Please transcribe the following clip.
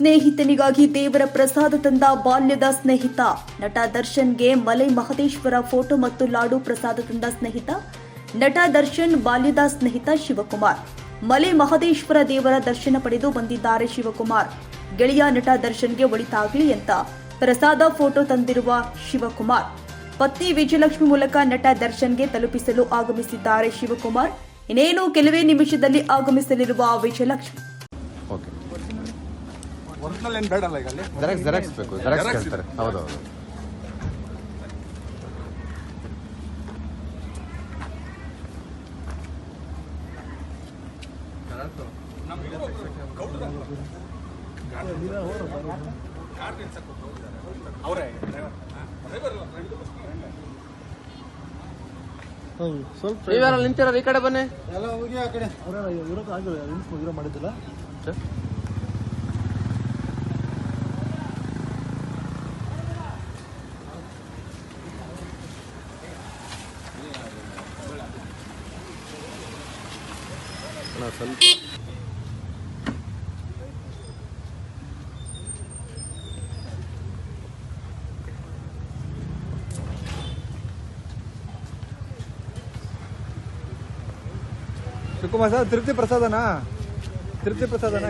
ಸ್ನೇಹಿತನಿಗಾಗಿ ದೇವರ ಪ್ರಸಾದ ತಂದ ಬಾಲ್ಯದ ಸ್ನೇಹಿತ. ನಟ ದರ್ಶನ್ಗೆ ಮಲೆ ಮಹದೇಶ್ವರ ಫೋಟೋ ಮತ್ತು ಲಾಡು ಪ್ರಸಾದ ತಂದ ಸ್ನೇಹಿತ. ನಟ ದರ್ಶನ್ ಬಾಲ್ಯದ ಸ್ನೇಹಿತ ಶಿವಕುಮಾರ್. ಮಲೆ ಮಹದೇಶ್ವರ ದೇವರ ದರ್ಶನ ಪಡೆದು ಬಂದಿದ್ದಾರೆ ಶಿವಕುಮಾರ್. ಗೆಳೆಯ ನಟ ದರ್ಶನ್ಗೆ ಒಳಿತಾಗ್ಲಿ ಅಂತ ಪ್ರಸಾದ ಫೋಟೋ ತಂದಿರುವ ಶಿವಕುಮಾರ್. ಪತ್ನಿ ವಿಜಯಲಕ್ಷ್ಮಿ ಮೂಲಕ ನಟ ದರ್ಶನ್ಗೆ ತಲುಪಿಸಲು ಆಗಮಿಸಿದ್ದಾರೆ ಶಿವಕುಮಾರ್. ಇನ್ನೇನು ಕೆಲವೇ ನಿಮಿಷದಲ್ಲಿ ಆಗಮಿಸಲಿರುವ ವಿಜಯಲಕ್ಷ್ಮಿ. ಒರಿಜಿನಲ್ ಏನು ಬೇಡಲ್ಲ ಈಗ ಅಲ್ಲಿ ಜೆರಾಕ್ಸ್ ಜೆರಾಕ್ಸ್ ಬೇಕು. ಜೆರಾಕ್ಸ್ ಕೇಳ್ತಾರೆ. ಹೌದು ನಿಂತಿರೋದು ಈ ಕಡೆ ಬನ್ನಿ. ಎಲ್ಲ ಹೋಗಿ ಆ ಕಡೆ. ಅವರ ಇರೋದು ಆಗಿಲ್ಲ ಇರೋ ಮಾಡಿದ್ದಿಲ್ಲ. ಸ್ವಲ್ಪ ಶಿವಕುಮಾರ್ ಸರ್ ತಿರುಪತಿ ಪ್ರಸಾದನಾ ತಿರುಪತಿ ಪ್ರಸಾದನಾ